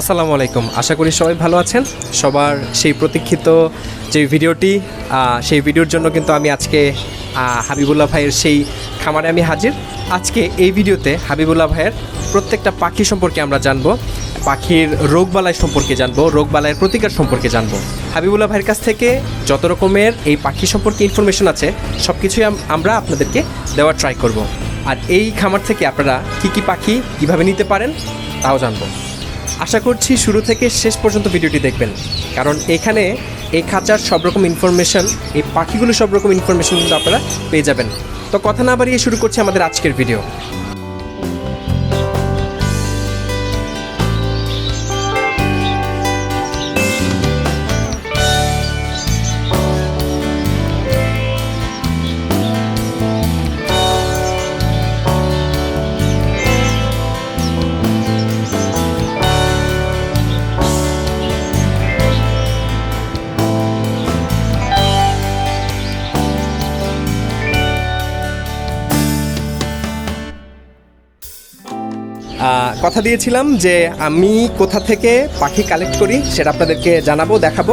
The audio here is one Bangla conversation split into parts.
আসসালামু আলাইকুম। আশা করি সবাই ভালো আছেন। সবার সেই প্রতীক্ষিত যে ভিডিওটি সেই ভিডিওর জন্য কিন্তু আমি আজকে হাবিবুল্লাহ ভাইয়ের সেই খামারে আমি হাজির। আজকে এই ভিডিওতে হাবিবুল্লাহ ভাইয়ের প্রত্যেকটা পাখি সম্পর্কে আমরা জানব। পাখির রোগবালাই সম্পর্কে জানব, রোগবালাইয়ের প্রতিকার সম্পর্কে জানব। হাবিবুল্লাহ ভাইয়ের কাছ থেকে যত রকমের এই পাখি সম্পর্কে ইনফরমেশন আছে সব কিছুই আমরা আপনাদেরকে দেওয়ার ট্রাই করব। আর এই খামার থেকে আপনারা কি কি পাখি কীভাবে নিতে পারেন, তাও জানব। আশা করছি শুরু থেকে শেষ পর্যন্ত ভিডিওটি দেখবেন। কারণ এখানে এই খাঁচার সব রকম ইনফরমেশান এই পাখিগুলো সব রকম ইনফরমেশান কিন্তু আপনারা পেয়ে যাবেন। তো কথা না বাড়িয়ে শুরু করছি আমাদের আজকের ভিডিও কথা দিয়েছিলাম যে আমি কোথা থেকে পাখি কালেক্ট করি সেটা আপনাদেরকে জানাব, দেখাবো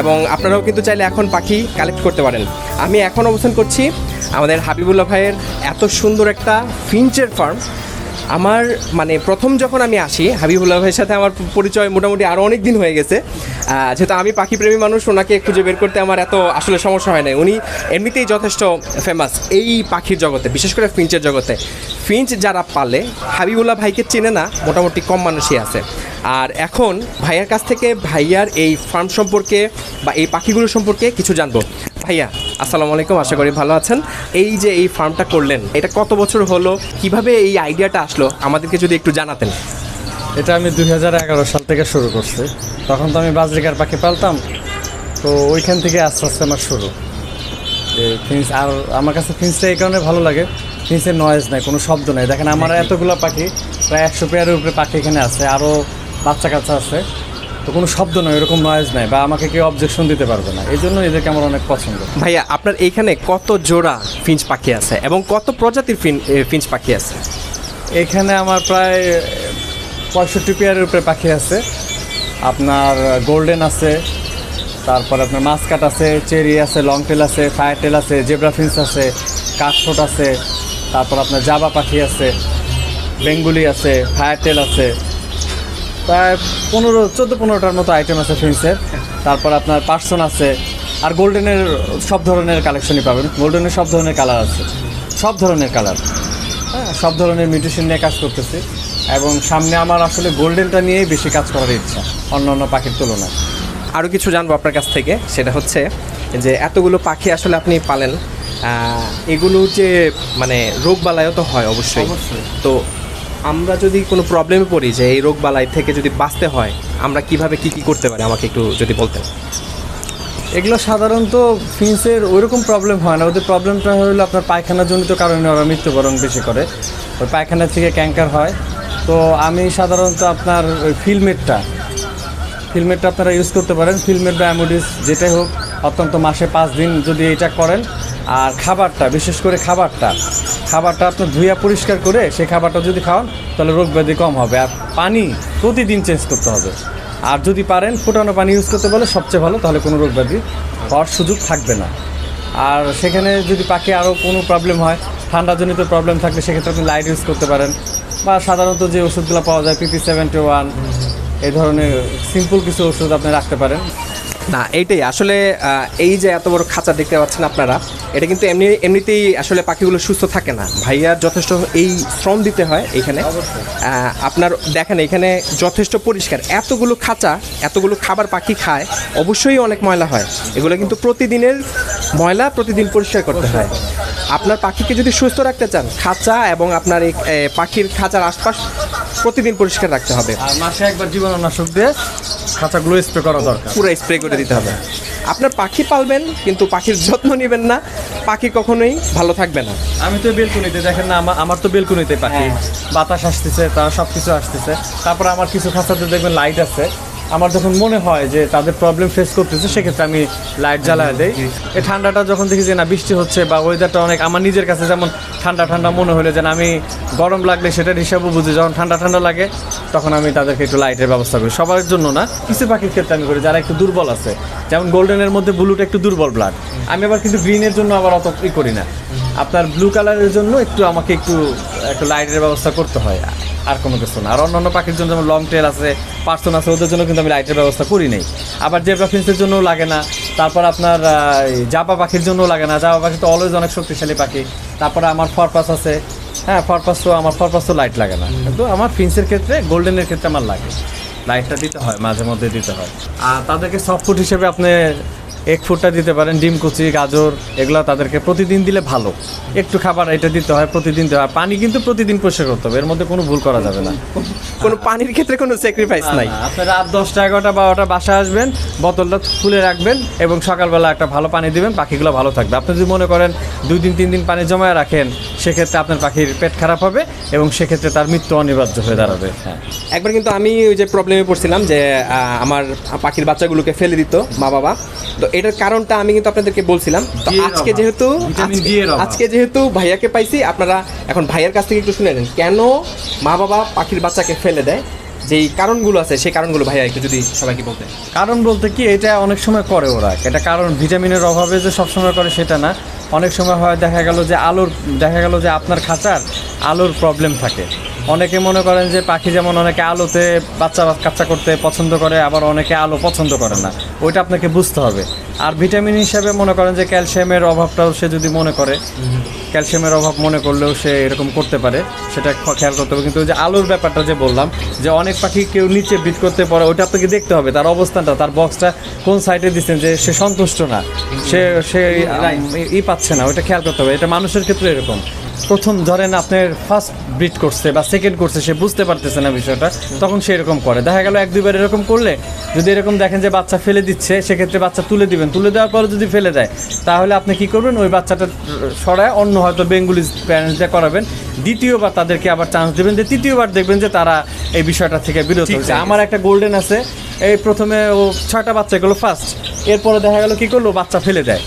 এবং আপনারাও কিন্তু চাইলে এখন পাখি কালেক্ট করতে পারেন। আমি এখন অবস্থান করছি আমাদের হাবিবুল্লাহ ভাইয়ের এত সুন্দর একটা ফিঞ্চের ফার্ম। আমার মানে প্রথম যখন আমি আসি, হাবিবুল্লাহ ভাইয়ের সাথে আমার পরিচয় মোটামুটি আরও অনেক দিন হয়ে গেছে। যেহেতু আমি পাখি প্রেমী মানুষ, ওনাকে খুঁজে বের করতে আমার এত আসলে সমস্যা হয় না উনি এমনিতেই যথেষ্ট ফেমাস এই পাখির জগতে, বিশেষ করে ফিঞ্চের জগতে। ফিঞ্চ যারা পালে, হাবিবুল্লাহ ভাইকে চেনে না, মোটামুটি কম মানুষই আছে। আর এখন ভাইয়ার কাছ থেকে ভাইয়ার এই ফার্ম সম্পর্কে বা এই পাখিগুলো সম্পর্কে কিছু জানব। ভাইয়া আসসালামু আলাইকুম আশা করি ভালো আছেন। এই যে এই ফার্মটা করলেন এটা কত বছর হলো? কীভাবে এই আইডিয়াটা আসলো? আমাদেরকে যদি একটু জানাতেন। এটা আমি দু হাজার এগারো সাল থেকে শুরু করছি। তখন তো আমি বাজরিকার পাখি পালতাম তো ওইখান থেকে আস্তে আস্তে আমার শুরু। ফিন্স আর আমার কাছে ফিন্সটা এই কারণে ভালো লাগে ফিন্সের নয়েজ নাই কোনো শব্দ নাই। দেখেন আমার এতগুলো পাখি প্রায় একশো পেয়ারের উপরে পাখি এখানে আছে আরও বাচ্চা কাচ্চা আছে। তো কোনো শব্দ নয় এরকম নয়েজ নাই বা আমাকে কেউ অবজেকশন দিতে পারবে না। এই জন্য এদেরকে আমার অনেক পছন্দ। ভাইয়া আপনার এইখানে কত জোড়া ফিঞ্চ পাখি আছে এবং কত প্রজাতির ফিঞ্চ পাখি আছে? এখানে আমার প্রায় পঁয়ষট্টি পেয়ারের উপরে পাখি আছে। আপনার গোল্ডেন আছে তারপর আপনার মাসকাট আছে চেরি আছে লং টেল আছে ফায়ার টেল আছে জেব্রা ফিন্স আছে কাঠফোট আছে তারপর আপনার জাবা পাখি আছে বেঙ্গুলি আছে ফায়ার টেল আছে প্রায় পনেরো চোদ্দ পনেরোটার মতো আইটেম আছে ফিন্সের তারপর আপনার পার্সন আছে আর গোল্ডেনের সব ধরনের কালেকশনই পাবেন। গোল্ডেনের সব ধরনের কালার আছে। সব ধরনের কালার হ্যাঁ সব ধরনের মিউটেশন নিয়ে কাজ করতেছি। এবং সামনে আমার আসলে গোল্ডেনটা নিয়েই বেশি কাজ করার ইচ্ছা অন্য অন্য পাখির তুলনায়। আরও কিছু জানব আপনার কাছ থেকে। সেটা হচ্ছে যে এতগুলো পাখি আসলে আপনি পালেন এগুলো যে মানে রোগ বালাইও তো হয় অবশ্যই। তো আমরা যদি কোনো প্রবলেমে পড়ি যে এই রোগ বালাই থেকে যদি বাঁচতে হয়, আমরা কীভাবে কি কি করতে পারি? আমাকে একটু যদি বলতেন। এগুলো সাধারণত ফিন্সের ওইরকম প্রবলেম হয় না। ওদের প্রবলেমটা হলো আপনার পায়খানাজনিত কারণে ওরা মৃত্যুবরণ বেশি করে। ওই পায়খানা থেকে ক্যাঙ্কার হয়। তো আমি সাধারণত আপনার ওই ফিলমেটটা ফিলমেটটা আপনারা ইউজ করতে পারেন। ফিলমেট বা অ্যামোডিস যেটাই হোক, অত্যন্ত মাসে পাঁচ দিন যদি এটা করেন আর খাবারটা, বিশেষ করে খাবারটা খাবারটা আপনার ধুইয়া পরিষ্কার করে সেই খাবারটা যদি খাওয়ান, তাহলে রোগ ব্যাধি কম হবে। আর পানি প্রতিদিন চেঞ্জ করতে হবে। আর যদি পারেন, ফুটানো পানি ইউজ করতে বলে সবচেয়ে ভালো, তাহলে কোনো রোগ ব্যাধি হওয়ার সুযোগ থাকবে না। আর সেখানে যদি পাখি আরও কোনো প্রবলেম হয়, ঠান্ডাজনিত প্রবলেম থাকলে সেক্ষেত্রে আপনি লাইট ইউজ করতে পারেন। বা সাধারণত যে ওষুধগুলো পাওয়া যায় পিপি সেভেন্টি ওয়ান এই ধরনের সিম্পল কিছু ওষুধ আপনি রাখতে পারেন। না এইটাই। আসলে এই যে এত বড় খাঁচা দেখতে পাচ্ছেন আপনারা এটা কিন্তু এমনি এমনিতেই আসলে পাখিগুলো সুস্থ থাকে না। ভাইয়ার যথেষ্ট এই শ্রম দিতে হয় এখানে। আপনার দেখেন এখানে যথেষ্ট পরিষ্কার। এতগুলো খাঁচা এতগুলো খাবার পাখি খায় অবশ্যই অনেক ময়লা হয়। এগুলো কিন্তু প্রতিদিনের ময়লা প্রতিদিন পরিষ্কার করতে হয়। আপনার পাখিকে যদি সুস্থ রাখতে চান খাঁচা এবং আপনার এই পাখির খাঁচার আশপাশ প্রতিদিন পরিষ্কার রাখতে হবে। আর মাসে একবার জীবাণুনাশক দিয়ে খাঁচাগুলো স্প্রে করা দরকার। পুরো স্প্রে করে দিতে হবে। আপনার পাখি পালবেন কিন্তু পাখির যত্ন নেবেন না। পাখি কখনোই ভালো থাকবে না। আমি তো বেলকুনিতে দেখেন না আমার আমার তো বেলকুনিতে পাখি। হ্যাঁ। বাতাস আসতেছে তার সব কিছু আসতেছে। তারপর আমার কিছু খাঁচাতে দেখবেন লাইট আছে। আমার যখন মনে হয় যে তাদের প্রবলেম ফেস করতেছে সেক্ষেত্রে আমি লাইট জ্বালায় দেই। এই ঠান্ডাটা যখন দেখি যে না বৃষ্টি হচ্ছে বা ওয়েদারটা অনেক আমার নিজের কাছে যেমন ঠান্ডা ঠান্ডা মনে হলে যেন আমি গরম লাগলে সেটার হিসাবও বুঝি। যখন ঠান্ডা ঠান্ডা লাগে তখন আমি তাদেরকে একটু লাইটের ব্যবস্থা করি। সবার জন্য না কিছু পাখির ক্ষেত্রে আমি করি যারা একটু দুর্বল আছে। যেমন গোল্ডেনের মধ্যে ব্লুটা একটু দুর্বল ব্লাড আমি আবার কিন্তু গ্রিনের জন্য আবার অত ই করি না। আপনার ব্লু কালারের জন্য একটু আমাকে একটু একটু লাইটের ব্যবস্থা করতে হয়। আর কোনো কিছু না। আর অন্যান্য পাখির জন্য যেমন লং টেল আছে পার্সন আছে, ওদের জন্য কিন্তু আমি লাইটের ব্যবস্থা করি নাই। আবার জেব্রা ফিন্সের জন্যও লাগে না। তারপর আপনার জাপা পাখির জন্য লাগে না। জাপা পাখি তো অলওয়েজ অনেক শক্তিশালী পাখি। তারপরে আমার ফরপাস আছে। হ্যাঁ ফরপাস তো, আমার ফরপাস তো লাইট লাগে না। কিন্তু আমার ফিন্সের ক্ষেত্রে গোল্ডেনের ক্ষেত্রে আমার লাগে। লাইটটা দিতে হয়, মাঝে মধ্যে দিতে হয়। আর তাদেরকে সফট ফুড হিসেবে আপনি এক ফুটটা দিতে পারেন ডিম কুচি গাজর এগুলো তাদেরকে প্রতিদিন দিলে ভালো। একটু খাবার এটা দিতে হয় প্রতিদিন দিতে হয়। পানি কিন্তু প্রতিদিন পরিষ্কার করতে হবে এর মধ্যে কোনো ভুল করা যাবে না। কোনো পানির ক্ষেত্রে কোনো স্যাক্রিফাইস নাই। আপনি রাত দশটা এগারোটা বারোটা বাসায় আসবেন বোতলটা খুলে রাখবেন এবং সকালবেলা একটা ভালো পানি দিবেন পাখিগুলো ভালো থাকবে। আপনি যদি মনে করেন দুই দিন তিন দিন পানি জমায় রাখেন সেক্ষেত্রে আপনার পাখির পেট খারাপ হবে এবং সেক্ষেত্রে তার মৃত্যু অনিবার্য হয়ে দাঁড়াবে। হ্যাঁ। একবার কিন্তু আমি ওই যে প্রবলেমে পড়ছিলাম যে আমার পাখির বাচ্চাগুলোকে ফেলে দিত মা বাবা তো এটার কারণটা আমি কিন্তু আপনাদেরকে বলছিলাম। তো আজকে যেহেতু আজকে-। যেহেতু ভাইয়াকে পাইছি আপনারা এখন ভাইয়ার কাছ থেকে একটু শুনে নেন। কেন মা বাবা পাখির বাচ্চাকে ফেলে দেয়? যেই কারণগুলো আছে সেই কারণগুলো ভাইয়া একটু যদি সবাইকে বলতে কারণ বলতে কি এটা অনেক সময় করে ওরা। এটা কারণ ভিটামিনের অভাবে যে সবসময় করে সেটা না। অনেক সময় হয় দেখা গেল যে আলোর দেখা গেল যে আপনার খাঁচার আলোর প্রবলেম থাকে। অনেকে মনে করেন যে পাখি যেমন অনেকে আলোতে বাচ্চা কাচ্চা করতে পছন্দ করে আবার অনেকে আলো পছন্দ করে না। ওইটা আপনাকে বুঝতে হবে। আর ভিটামিন হিসাবে মনে করেন যে ক্যালসিয়ামের অভাবটাও সে যদি মনে করে ক্যালসিয়ামের অভাব মনে করলেও সে এরকম করতে পারে সেটা খেয়াল করতে হবে। কিন্তু ওই যে আলোর ব্যাপারটা যে বললাম যে অনেক পাখি কেউ নিচে বিট করতে পারে ওটা আপনাকে দেখতে হবে তার অবস্থানটা তার বক্সটা কোন সাইডে দিচ্ছেন যে সে সন্তুষ্ট না সে সে ই পাচ্ছে না ওটা খেয়াল করতে হবে। এটা মানুষের ক্ষেত্রে এরকম। প্রথম ধরেন আপনার ফার্স্ট ব্রিড করছে বা সেকেন্ড করছে সে বুঝতে পারতেছে না বিষয়টা তখন সে এরকম করে। দেখা গেল এক দুইবার এরকম করলে যদি এরকম দেখেন যে বাচ্চা ফেলে দিচ্ছে সেক্ষেত্রে বাচ্চা তুলে দিবেন। তুলে দেওয়ার পরে যদি ফেলে দেয় তাহলে আপনি কি করবেন? ওই বাচ্চাটা সরায় অন্য হয়তো বেঙ্গুলি প্যারেন্টসদের করাবেন। দ্বিতীয়বার তাদেরকে আবার চান্স দেবেন যে তৃতীয়বার দেখবেন যে তারা এই বিষয়টা থেকে বিরত হচ্ছে আমার একটা গোল্ডেন আছে এই প্রথমে ও ছয়টা বাচ্চা গেলো ফার্স্ট এরপরে দেখা গেল কি করল? বাচ্চা ফেলে দেয়।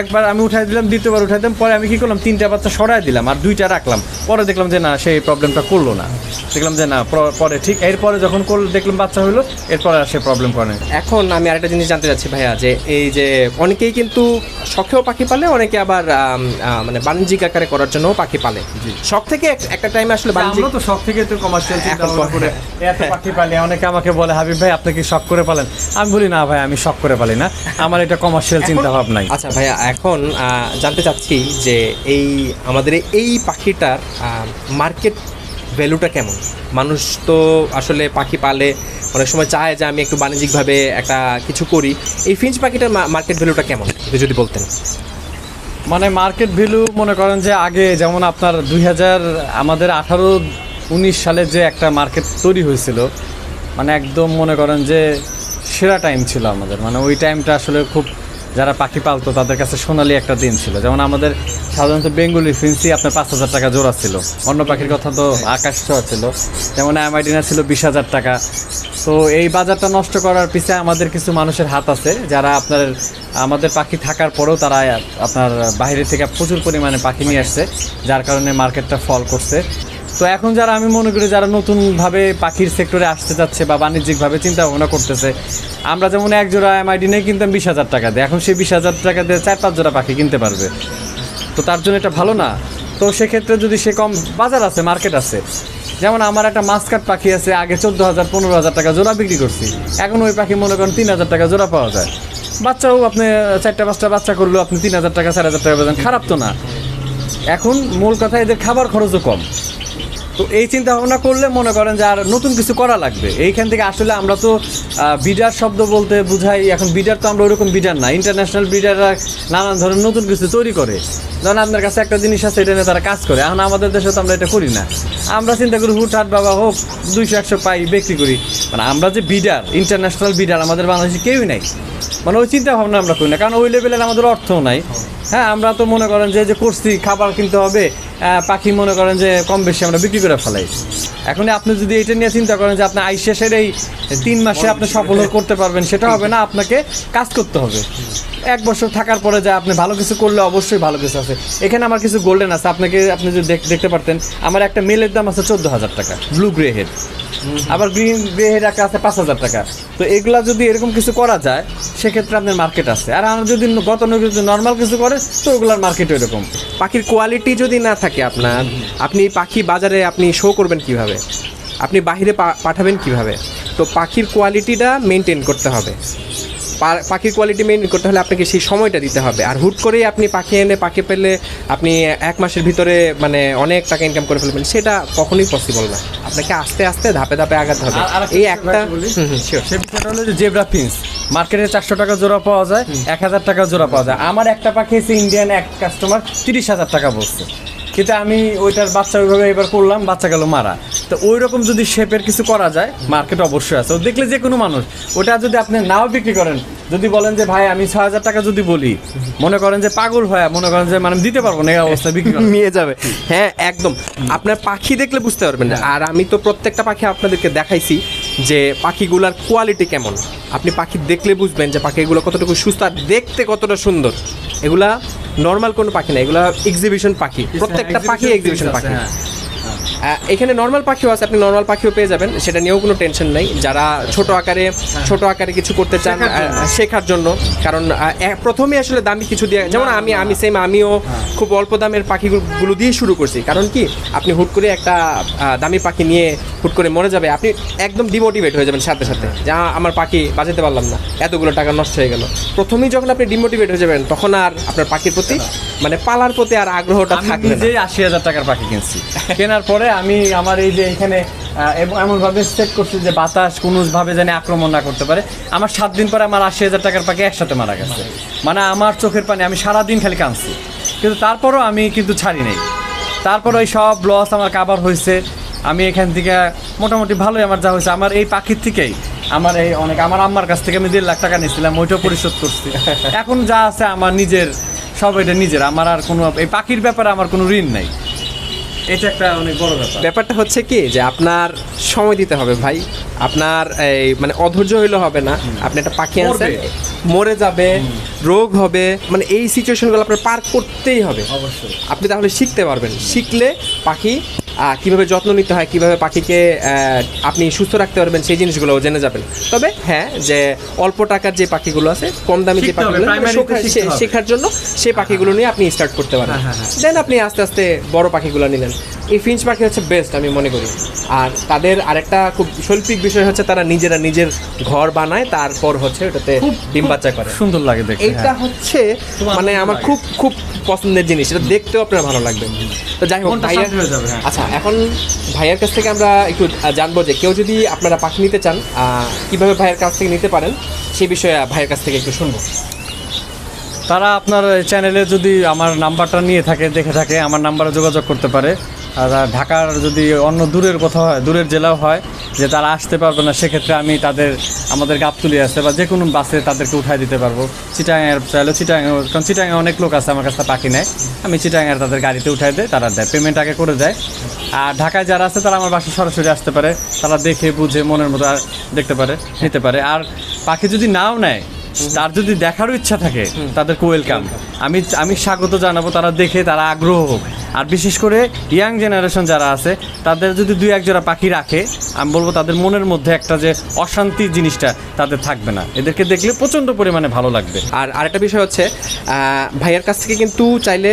একবার আমি উঠাই দিলাম দ্বিতীয়বার উঠাই দিলাম পরে আমি কি করলাম তিনটা বাচ্চা সরাই দিলাম আর দুইটা রাখলাম। পরে দেখলাম যে না সেই প্রবলেমটা করল না। দেখলাম যে না পরে ঠিক এরপরে যখন করল দেখলাম বাচ্চা হলো এরপরে আর সে প্রবলেম করে এখন আমি আরেকটা জিনিস জানতে চাচ্ছি ভাইয়া যে এই যে অনেকেই কিন্তু শখেও পাখি পালে অনেকে আবার মানে বাণিজ্যিক আকারে করার জন্য পাখি পালে। শখ থেকে একটা টাইম আসলে বাণিজ্যিক আমরা তো শখ থেকে তো কমার্শিয়াল চিন্তা করে এত পাখি পালি অনেকে আমাকে বলে হাবিব ভাই আপনি কি শখ করে পালেন? আমি বলি না ভাই আমি শখ করে পালি না। আমার এটা কমার্শিয়াল চিন্তা ভাবনাই আচ্ছা ভাইয়া এখন জানতে চাচ্ছি যে এই, আমাদের এই পাখিটার মার্কেট ভ্যালুটা কেমন? মানুষ তো আসলে পাখি পালে, অনেক সময় চায় যে আমি একটু বাণিজ্যিকভাবে একটা কিছু করি। এই ফিঞ্চ পাখিটার মার্কেট ভ্যালুটা কেমন? যদি বলতেন। মানে মার্কেট ভ্যালু মনে করেন যে আগে যেমন আপনার দুই হাজার, আমাদের আঠারো উনিশ সালে যে একটা মার্কেট তৈরি হয়েছিল মানে একদম মনে করেন যে সেরা টাইম ছিল আমাদের। মানে ওই টাইমটা আসলে খুব যারা পাখি পালতো, তাদের কাছে সোনালি একটা দিন ছিল। যেমন আমাদের সাধারণত বেঙ্গলি ফিন্সি আপনার পাঁচ হাজার টাকা জোড়া ছিল। অন্য পাখির কথা তো আকাশ ছোঁয়া ছিল। যেমন অ্যামাইডিনা ছিল বিশ হাজার টাকা। তো এই বাজারটা নষ্ট করার পিছনে আমাদের কিছু মানুষের হাত আছে, যারা আপনার, আমাদের পাখি থাকার পরেও তারা আপনার বাইরে থেকে প্রচুর পরিমাণে পাখি নিয়ে আসছে, যার কারণে মার্কেটটা ফল করছে। তো এখন যারা আমি মনে করি যারা নতুনভাবে পাখির সেক্টরে আসতে যাচ্ছে বা বাণিজ্যিকভাবে চিন্তা ভাবনা করতেছে, আমরা যেমন এক জোড়া এমআইডি নিয়ে কিনতাম বিশ হাজার টাকা দিয়ে। এখন সেই বিশ হাজার টাকা দিয়ে চার, পাঁচ জোড়া পাখি কিনতে পারবে। তো তার জন্য এটা ভালো না। তো সেক্ষেত্রে যদি সে কম বাজার আছে, মার্কেট আছে, যেমন আমার একটা মাছকাট পাখি আছে, আগে চোদ্দ হাজার, পনেরো হাজার টাকা জোড়া বিক্রি করছি। এখন ওই পাখি মনে করেন তিন হাজার টাকা জোড়া পাওয়া যায়। বাচ্চাও আপনি চারটা, পাঁচটা বাচ্চা করলেও আপনি তিন হাজার টাকা, চার হাজার টাকা পাবেন খারাপ তো না। এখন মূল কথা এদের খাবার খরচও কম। তো এই চিন্তা ভাবনা করলে মনে করেন যে আর নতুন কিছু করা লাগবে। এইখান থেকে আসলে আমরা তো বিডার শব্দ বলতে বুঝাই, এখন বিডার তো আমরা ওরকম বিডার না। ইন্টারন্যাশনাল বিডাররা নানান ধরনের নতুন কিছু তৈরি করে। ধরেন আপনার কাছে একটা জিনিস আছে, এটা নিয়ে তারা কাজ করে। এখন আমাদের দেশে তো আমরা এটা করি না। আমরা চিন্তা করি হুটহাট বাবা হোক, দুইশো, একশো পাই, বিক্রি করি। মানে আমরা যে বিডার ইন্টারন্যাশনাল বিডার, আমাদের বাংলাদেশে কেউই নাই। মানে ওই চিন্তা ভাবনা আমরা করি না, কারণ ওই লেভেলের আমাদের অর্থও নাই। হ্যাঁ আমরা তো মনে করেন যে যে করছি, খাবার কিনতে হবে পাখি মনে করেন যে কম বেশি আমরা বিক্রি করে ফেলাই। এখন আপনি যদি এটা নিয়ে চিন্তা করেন যে আপনি আই শেষের এই তিন মাসে আপনি সফল করতে পারবেন, সেটা হবে না, আপনাকে কাজ করতে হবে। এক বছর থাকার পরে যা আপনি ভালো কিছু করলে অবশ্যই ভালো কিছু আছে। এখানে আমার কিছু গোল্ডেন আছে, আপনাকে, আপনি যদি দেখতে পারতেন, আমার একটা মেলের দাম আছে চোদ্দ হাজার টাকা ব্লু গ্রে হেড আবার গ্রিন গ্রে হেড একটা আছে পাঁচ হাজার টাকা। তো এগুলা যদি এরকম কিছু করা যায়, সেক্ষেত্রে আপনার মার্কেট আছে। আর আমরা যদি গত যদি নর্মাল কিছু করে, তো ওগুলার মার্কেট এরকম। পাখির কোয়ালিটি যদি না থাকে আপনার। আপনি পাখি বাজারে আপনি শো করবেন কীভাবে? আপনি বাহিরে পাঠাবেন কীভাবে? তো পাখির কোয়ালিটিটা মেনটেন করতে হবে। পা- পাখির কোয়ালিটি মেনটেন করতে হলে আপনাকে সেই সময়টা দিতে হবে। আর হুট করেই আপনি পাখি এনে পাখি পেলে আপনি এক মাসের ভিতরে মানে অনেক টাকা ইনকাম করে ফেলবেন সেটা কখনোই পসিবল না। আপনাকে আস্তে আস্তে ধাপে ধাপে আগাতে হবে। এই একটা হলো যে জেব্রা ফিন্স মার্কেটে চারশো টাকা জোড়া পাওয়া যায় এক হাজার টাকা জোড়া পাওয়া যায়। আমার একটা পাখি এসে ইন্ডিয়ান এক কাস্টমার তিরিশ হাজার টাকা বলছে। কিন্তু আমি ওইটার বাচ্চা ওইভাবে এবার করলাম, বাচ্চা গেল মারা। তো ওই রকম যদি শেপের কিছু করা যায় মার্কেট অবশ্যই আছে। দেখলে যে কোনো মানুষ, ওটা যদি আপনি নাও বিক্রি করেন, যদি বলেন যে, ভাই, আমি ছয় হাজার টাকা যদি বলি, মনে করেন যে পাগল হয়, মনে করেন যে মানে দিতে পারব না, এই অবস্থা বিক্রি নিয়ে যাবে। হ্যাঁ একদম। আপনার পাখি দেখলে বুঝতে পারবেন। আর আমি তো প্রত্যেকটা পাখি আপনাদেরকে দেখাইছি। যে পাখিগুলার কোয়ালিটি কেমন? আপনি পাখি দেখলে বুঝবেন যে পাখিগুলো কতটুকু সুস্থ আর দেখতে কতটা সুন্দর। এগুলা নর্মাল কোনো পাখি না এগুলা এক্সিবিশন পাখি। প্রত্যেকটা পাখি এক্সিবিশন পাখি। হ্যাঁ। এখানে নর্মাল পাখিও আছে আপনি নর্মাল পাখিও পেয়ে যাবেন সেটা নিয়েও কোনো টেনশন নেই। যারা ছোট আকারে ছোট আকারে কিছু করতে চান শেখার জন্য। কারণ প্রথমে আসলে দামি কিছু দিয়ে যেমন আমি আমি সেম আমিও খুব অল্প দামের পাখিগুলো দিয়ে শুরু করছি। কারণ কি? আপনি হুট করে একটা দামি পাখি নিয়ে হুট করে মরে যাবে আপনি একদম ডিমোটিভেট হয়ে যাবেন সাথে সাথে। যা আমার পাখি বাঁচাতে পারলাম না এতগুলো টাকা নষ্ট হয়ে গেল। প্রথমেই যখন আপনি ডিমোটিভেট হয়ে যাবেন তখন আর আপনার পাখির প্রতি মানে পালার প্রতি আর আগ্রহটা না। নিজেই আশি হাজার টাকার পাখি কিনছি। কেনার পরে আমি আমার এই যে এখানে এমন ভাবে সেট করছি যে বাতাস কোনো ভাবে যেন আক্রমণ না করতে পারে। আমার সাত দিন পরে আমার আশি হাজার টাকার পাখি একসাথে মারা গেছে। মানে আমার চোখের পানি আমি সারা দিন খালি কাঁদছি। কিন্তু তারপরও আমি কিন্তু ছাড়ি নাই। তারপর ওই সব লস আমার কাবার হয়েছে। আমি এখান থেকে মোটামুটি ভালোই আমার যা হয়েছে। আমার এই পাখির থেকেই আমার এই অনেক আমার আম্মার কাছ থেকে আমি দেড় লাখ টাকা নিয়েছিলাম ওইটাও পরিশোধ করছি। এখন যা আছে আমার নিজের সব এটা নিজের। আমার আর কোনো এই পাখির ব্যাপারে আমার কোনো ঋণ নাই। এটা একটা অনেক বড় ব্যাপার। ব্যাপারটা হচ্ছে কি যে আপনার সময় দিতে হবে ভাই। আপনার এই মানে অধৈর্য হইলে হবে না। আপনি একটা পাখি আনছেন মরে যাবে রোগ হবে মানে এই সিচুয়েশনগুলো আপনার পার করতেই হবে। অবশ্যই। আপনি তাহলে শিখতে পারবেন। শিখলে পাখি কীভাবে যত্ন নিতে হয় কীভাবে পাখিকে আপনি সুস্থ রাখতে পারবেন সেই জিনিসগুলো জেনে যাবেন। তবে হ্যাঁ যে অল্প টাকার যে পাখিগুলো আছে কম দামি যে পাখিগুলো। শেখার জন্য সেই পাখিগুলো নিয়ে আপনি স্টার্ট করতে পারেন। হ্যাঁ, হ্যাঁ, দেন আপনি আস্তে আস্তে বড় পাখিগুলো নিলেন। এই ফিঞ্চ পাখি হচ্ছে বেস্ট আমি মনে করি। আর তাদের আরেকটা খুব শৈল্পিক বিষয় হচ্ছে তারা নিজেরা নিজের ঘর বানায় তারপর হচ্ছে ওটাতে ডিম বাচ্চা করে। সুন্দর লাগে দেখতে হ্যাঁ। হচ্ছে মানে আমার খুব খুব পছন্দের জিনিস। এটা দেখতেও আপনার ভালো লাগবে। তো যাই হোক মনটা আচ্ছা এখন ভাইয়ের কাছ থেকে আমরা একটু জানব যে কেউ যদি আপনারা পাখি নিতে চান কীভাবে ভাইয়ের কাছ থেকে নিতে পারেন সেই বিষয়ে ভাইয়ের কাছ থেকে একটু শুনব। তারা আপনার চ্যানেলে যদি আমার নাম্বারটা নিয়ে থাকে, দেখে থাকে, আমার নাম্বারে যোগাযোগ করতে পারে। আর ঢাকার যদি অন্য দূরের কোথাও হয়, দূরের জেলাও হয়, যে তারা আসতে পারবে না, সেক্ষেত্রে আমি তাদের আমাদের গাবতুলি আছে বা যে কোনো বাসে তাদেরকে উঠাই দিতে পারব। চিটাঙের চাইলে চিটাং, কারণ চিটাঙে অনেক লোক আছে আমার কাছে পাখি নেয়। আমি চিটাঙের তাদের গাড়িতে উঠাই দেয় তারা দেয় পেমেন্ট আগে করে দেয়। আর ঢাকায় যারা আছে, তারা আমার বাসায় সরাসরি আসতে পারে। তারা দেখে, বুঝে, মনের মতো আর দেখতে পারে, নিতে পারে। আর পাখি যদি নাও নেয়, তার যদি দেখারও ইচ্ছা থাকে, তাদেরকে ওয়েলকাম আমি আমি স্বাগত জানাব, তারা দেখে, তারা আগ্রহ হোক। আর বিশেষ করে ইয়াং জেনারেশন যারা আছে তাদের যদি দুই এক জোড়া পাখি রাখে আমি বলব তাদের মনের মধ্যে একটা যে অশান্তি জিনিসটা তাদের থাকবে না। এদেরকে দেখলে প্রচণ্ড পরিমাণে ভালো লাগবে। আর আরেকটা বিষয় হচ্ছে ভাইয়ার কাছ থেকে কিন্তু চাইলে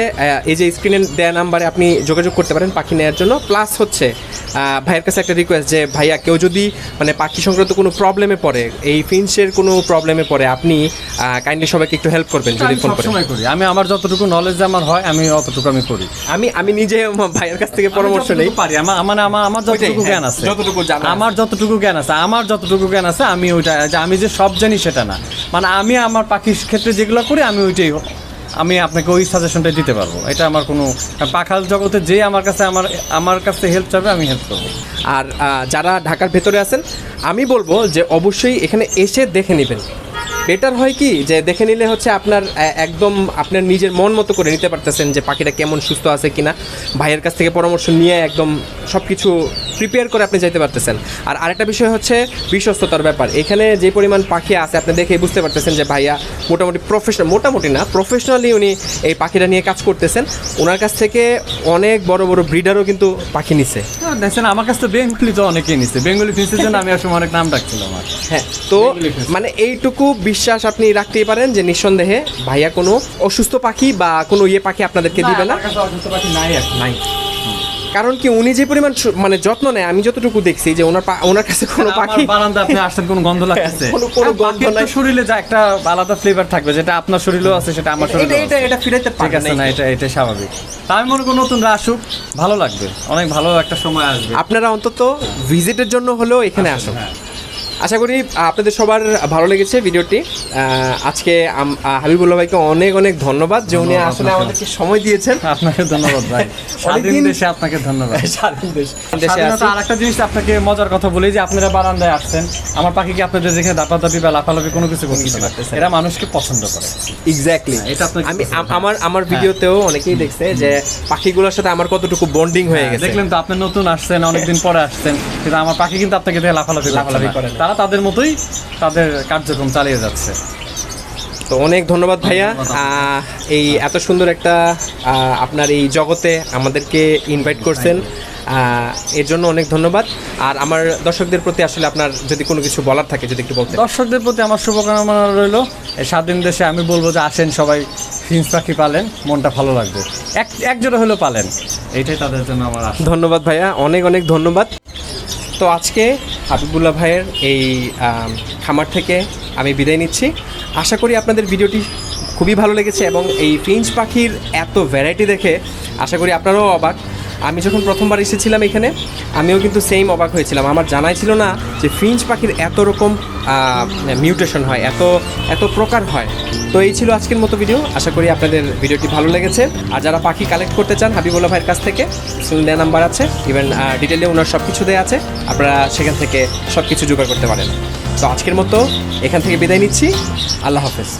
এই যে স্ক্রিনে দেওয়া নাম্বারে আপনি যোগাযোগ করতে পারেন পাখি নেওয়ার জন্য। প্লাস হচ্ছে ভাইয়ের কাছে একটা রিকোয়েস্ট যে ভাইয়া কেউ যদি মানে পাখি সংক্রান্ত কোনো প্রবলেমে পড়ে এই ফিন্সের কোনো প্রবলেমে পড়ে আপনি কাইন্ডলি সবাইকে একটু হেল্প করবেন যদি ফোন করেন। আমি আমার যতটুকু নলেজ আমার হয় আমি অতটুকু আমি করি। আমি আমি নিজে ভাইয়ের কাছ থেকে পরামর্শ নেই। পারি আমার আমার আমার আমার যতটুকু হ্যাঁ, জ্ঞান আছে। যতটুকু আমার যতটুকু জ্ঞান আছে আমার যতটুকু জ্ঞান আছে আমি ওইটা যে আমি যে সব জানি সেটা না। মানে আমি আমার পাখির ক্ষেত্রে যেগুলো করি আমি ওইটাই আমি আপনাকে ওই সাজেশনটা দিতে পারব। এটা আমার কোনো পাখাল জগতে যে আমার কাছে আমার আমার কাছে হেল্প চাবে আমি হেল্প করব। আর যারা ঢাকার ভেতরে আছেন আমি বলব যে অবশ্যই এখানে এসে দেখে নেবেন। বেটার হয় কি? যে দেখে নিলে হচ্ছে আপনার একদম আপনার নিজের মন মতো করে নিতে পারতেছেন যে পাখিটা কেমন সুস্থ আছে কিনা। ভাইয়ের কাছ থেকে পরামর্শ নিয়ে একদম সব কিছু প্রিপেয়ার করে আপনি যাইতে পারতেছেন। আর আরেকটা বিষয় হচ্ছে বিশ্বস্ততার ব্যাপার। এখানে যে পরিমাণ পাখি আছে আপনি দেখে বুঝতে পারতেছেন যে ভাইয়া মোটামুটি প্রফেশনাল মোটামুটি না প্রফেশনালি উনি এই পাখিটা নিয়ে কাজ করতেছেন। ওনার কাছ থেকে অনেক বড় বড় ব্রিডারও কিন্তু পাখি নিছে। হ্যাঁ, দেখছেন আমার কাছে তো বেঙ্গলি তো অনেকেই নিচ্ছে বেঙ্গলি ফিন্সের জন্য আমি আসলে অনেক নাম ডাকছিল আমার। হ্যাঁ তো মানে এইটুকু বিশ্বাস আপনি রাখতেই পারেন যে নিঃসন্দেহে ভাইয়া কোনো অসুস্থ পাখি বা কোনো ইয়ে পাখি আপনাদেরকে দিবে না। অসুস্থ পাখি নাই নাই। কারণ কি উনি যে পরিমাণ মানে যত্ন নেয় আমি যতটুকু দেখছি যে ওনার ওনার কাছে কোনো পাখি বারান্দা আপনি আসছেন কোন গন্ধ লাগতেছে। কোনো- গন্ধ নাই। শরীরে যা একটা আলাদা ফ্লেভার থাকবে যেটা আপনার শরীরেও আছে সেটা আমার শরীরে এটা এটা ফিরাইতে ঠিক আছে না এটা এটা স্বাভাবিক। তা আমি মনে করি নতুনরা আসুক ভালো লাগবে। অনেক ভালো একটা সময় আসবে। আপনারা অন্তত ভিজিটের জন্য হলেও এখানে আসুন। হ্যাঁ। আশা করি আপনাদের সবার ভালো লেগেছে ভিডিওটি। আজকে হাবিবুল্লাহ ভাইকে অনেক অনেক ধন্যবাদ যে উনি আসলে আমাদেরকে সময় দিয়েছেন। আপনাকে ধন্যবাদ ভাই। স্বাধীন দেশে আপনাকে ধন্যবাদ। স্বাধীন দেশ। আর একটা জিনিস আপনাকে মজার কথা বলি যে আপনারা বারান্দায় আসছেন আমার পাখিকে আপনাদের দেখে দাপাদাপি বা লাফালাফি কোনো কিছু করতেছে না? করতেছে এরা মানুষকে পছন্দ করে। এক্স্যাক্টলি হ্যাঁ, এটা আমি আমার আমার ভিডিওতেও অনেকেই দেখছে যে পাখিগুলোর সাথে আমার কতটুকু বন্ডিং হয়ে গেছে। হ্যাঁ, দেখলেন তো আপনি নতুন আসছেন অনেকদিন পরে আসছেন কিন্তু আমার পাখি কিন্তু আপনাকে দেখে লাফালাফি লাফালাফি করে। তারা তাদের মতোই তাদের কার্যক্রম চালিয়ে যাচ্ছে। তো অনেক ধন্যবাদ ভাইয়া। এই এত সুন্দর একটা আপনার এই জগতে আমাদেরকে ইনভাইট করছেন। এর জন্য অনেক ধন্যবাদ। আর আমার দর্শকদের প্রতি আসলে আপনার যদি কোনো কিছু বলার থাকে যদি একটু বলতেন। দর্শকদের প্রতি আমার শুভকামনা রইল। এই স্বাধীন দেশে আমি বলব যে আসেন সবাই ফিন্স পাখি পালেন মনটা ভালো লাগবে। এক এক জোড়া হলেও পালেন। এইটাই তাদের জন্য আমার ধন্যবাদ ভাইয়া অনেক অনেক ধন্যবাদ। তো আজকে হাবিবুল্লাহ ভাইয়ের এই খামার থেকে আমি বিদায় নিচ্ছি। আশা করি আপনাদের ভিডিওটি খুবই ভালো লেগেছে এবং এই ফিঞ্চ পাখির এত ভ্যারাইটি দেখে আশা করি আপনারাও অবাক। আমি যখন প্রথমবার এসেছিলাম এখানে, আমিও কিন্তু সেম অবাক হয়েছিলাম। আমার জানাই ছিল না যে ফিঞ্চ পাখির এত রকম মিউটেশন হয়, এত এত প্রকার হয়। তো এই ছিল আজকের মতো ভিডিও আশা করি আপনাদের ভিডিওটি ভালো লেগেছে। আর যারা পাখি কালেক্ট করতে চান, হাবিবুল্লাহ ভাইয়ের কাছ থেকে দেওয়া নাম্বার আছে। ইভেন ডিটেলে ওনার সব কিছু দেওয়া আছে। আপনারা সেখান থেকে সব কিছু জোগাড় করতে পারেন। তো আজকের মতো এখান থেকে বিদায় নিচ্ছি। আল্লাহ হাফেজ।